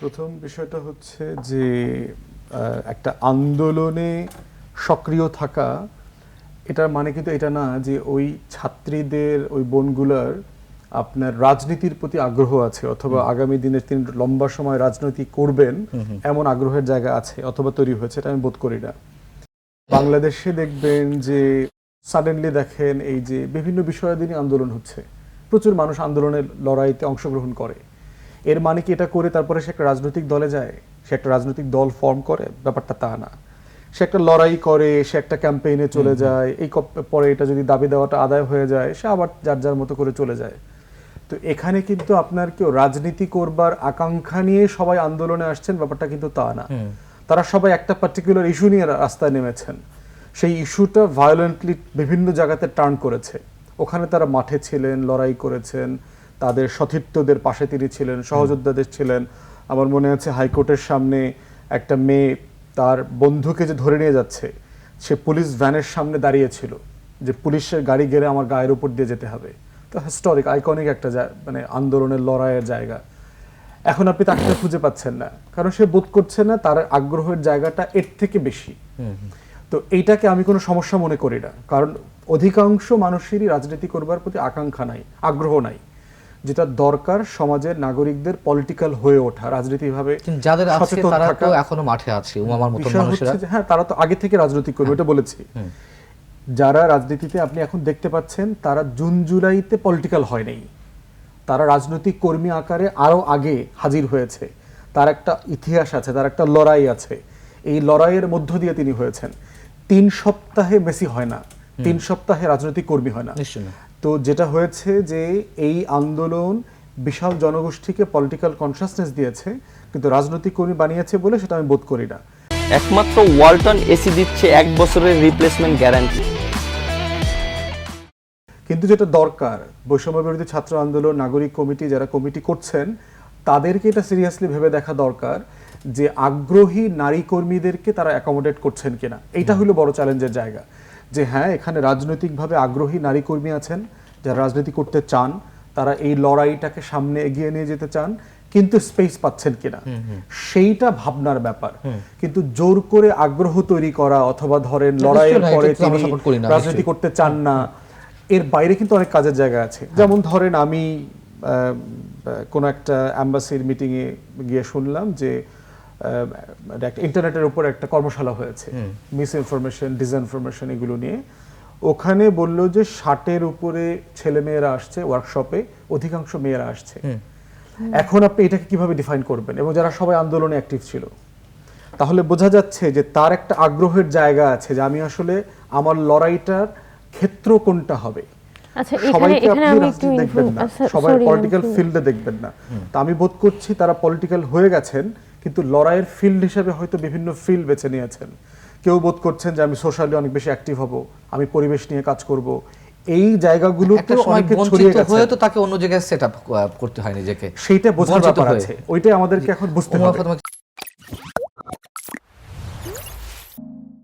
প্রথম বিষয়টা হচ্ছে যে একটা আন্দোলনে সক্রিয় থাকা এটার মানে কিন্তু এটা না যে ওই ছাত্রীদের ওই বোনগুলার আপনার রাজনীতির প্রতি আগ্রহ আছে অথবা আগামী দিনে তিনি লম্বা সময় রাজনীতি করবেন এমন আগ্রহের জায়গা আছে অথবা তৈরি হয়েছে এটা আমি বোধ করি না। বাংলাদেশে দেখবেন যে সাডেনলি দেখেন এই যে বিভিন্ন বিষয়াদি নিয়ে আন্দোলন হচ্ছে। প্রচুর মানুষ আন্দোলনের লড়াইতে অংশগ্রহণ করে। এর মানে কি এটা করে তারপরে সে একটা রাজনৈতিক দলে যায়? সে একটা রাজনৈতিক দল ফর্ম করে? ব্যাপারটা তা না। সে একটা লড়াই করে সে একটা ক্যাম্পেইনে চলে যায় এই পরে এটা যদি দাবি দেওয়াটা আদায় হয়ে যায় সে আবার যার যার মতো করে চলে যায়। তো এখানে কিন্তু আপনার কেউ রাজনীতি করবার আকাঙ্ক্ষা নিয়ে সবাই আন্দোলনে আসছেন ব্যাপারটা কিন্তু তা না। তারা সবাই একটা পার্টিকুলার ইস্যু নিয়ে রাস্তায় নেমেছেন। সেই ইস্যুটা ভায়োলেন্টলি বিভিন্ন জায়গাতে টার্ন করেছে। ওখানে তারা মাঠে ছিলেন লড়াই করেছেন। তাদের সতীর্থদের পাশে তিনি ছিলেন সহযোদ্ধাদের ছিলেন। আমার মনে আছে হাইকোর্টের সামনে একটা মেয়ে তার বন্ধুকে যে ধরে নিয়ে যাচ্ছে সে পুলিশ ভ্যানের সামনে দাঁড়িয়েছিল যে পুলিশের গাড়ি গেলে আমার গায়ের উপর দিয়ে যেতে হবে। তো হিস্টোরিক আইকনিক একটা মানে আন্দোলনের লড়াইয়ের জায়গা। এখন আপনি তাকে খুঁজে পাচ্ছেন না কারণ সে বোধ করছে না তার আগ্রহের জায়গাটা এর থেকে বেশি। তো এইটাকে আমি কোনো সমস্যা মনে করি না কারণ অধিকাংশ মানুষেরই রাজনীতি করবার প্রতি আকাঙ্ক্ষা নাই আগ্রহ নাই। যেটা দরকার সমাজের নাগরিকদের পলিটিক্যাল হয়ে ওঠা রাজনীতিভাবে যাদের আছে তারা তো এখনও মাঠে আছে উমামার মতো মানুষেরা। হ্যাঁ তারা তো আগে থেকে রাজনীতি করবে এটা বলেছি। যারা রাজনীতিতে আপনি এখন দেখতে পাচ্ছেন তারা জুন জুলাইতে পলিটিক্যাল হয় নাই। তারা রাজনৈতিক কর্মী আকারে আরও আগে হাজির হয়েছে। তার একটা ইতিহাস আছে তার একটা লড়াই আছে। এই লড়াইয়ের মধ্য দিয়ে তিনি হয়েছেন। তিন সপ্তাহে বেশি হয় না। তিন সপ্তাহে রাজনৈতিক কর্মী হয় না। তো যেটা হয়েছে যে এই আন্দোলন বিশাল জনগোষ্ঠীকে পলিটিক্যাল কনসাসনেস দিয়েছে কিন্তু রাজনৈতিক কর্মী বানিয়েছে বলে সেটা আমি বোধ করি না। একমাত্র ওয়ালটন এসি দিচ্ছে এক বছরের রিপ্লেসমেন্ট গ্যারান্টি কিন্তু যেটা দরকার বৈষম্য বিরোধী ছাত্র আন্দোলন নাগরিক কমিটি যারা কমিটি করছেন তাদেরকে এটা সিরিয়াসলি ভেবে দেখা দরকার যে আগ্রহী নারী কর্মীদেরকে তারা অ্যাকোমোডেট করছেন কিনা। এইটা হলো বড় চ্যালেঞ্জের জায়গা। যে হ্যাঁ এখানে রাজনৈতিকভাবে আগ্রহী নারী কর্মী আছেন যারা রাজনীতি করতে চান তারা এই লড়াইটাকে সামনে এগিয়ে নিয়ে যেতে চান কিন্তু স্পেস পাচ্ছেন কিনা? সেইটা ভাবনার ব্যাপার। কিন্তু জোর করে আগ্রহ তৈরি করা অথবা ধরেন লড়াইয়ের পরে তিনি রাজনীতি করতে চান না এর বাইরে কিন্তু অনেক কাজের জায়গা আছে। যেমন ধরেন আমি আহ, কোনো একটা অ্যাম্বাসির মিটিংয়ে গিয়ে শুনলাম যে একটা ইন্টারনেটের উপর একটা কর্মশালা হয়েছে। মিস ইনফরমেশন ডিসইনফরমেশন এগুলো নিয়ে। ওখানে বলল যে ষাটের উপরে ছেলে মেয়েরা আসছে ওয়ার্কশপে অধিকাংশ মেয়েরা আসছে। এখন আপনি এটাকে কীভাবে ডিফাইন করবেন? এবং যারা সবাই আন্দোলনে অ্যাক্টিভ ছিল তাহলে বোঝা যাচ্ছে যে তার একটা আগ্রহের জায়গা আছে যে আমি আসলে আমার লড়াইটার ক্ষেত্র কোনটা হবে। আচ্ছা সবাইকে আপনি রাজনীতি দেখবেন না। আচ্ছা, সবাই পলিটিক্যাল ফিল্ডে দেখবেন না। তা আমি বোধ করছি তারা পলিটিক্যাল হয়ে গেছেন কিন্তু লড়াইয়ের ফিল্ড হিসেবে হয়তো বিভিন্ন ফিল্ড বেছে নিয়েছেন। কেউ বোধ করছেন যে আমি সোশ্যালি অনেক বেশি অ্যাক্টিভ হব আমি পরিবেশ নিয়ে কাজ করব। এই জায়গাগুলো তো অনেক ছড়িয়ে গেছে। হয়ে তো তাকে অন্য জায়গায় সেটআপ করতে হয় নিজেকে। সেইটা বোঝার ব্যাপার আছে। ওইটাই আমাদেরকে এখন বুঝতে হবে।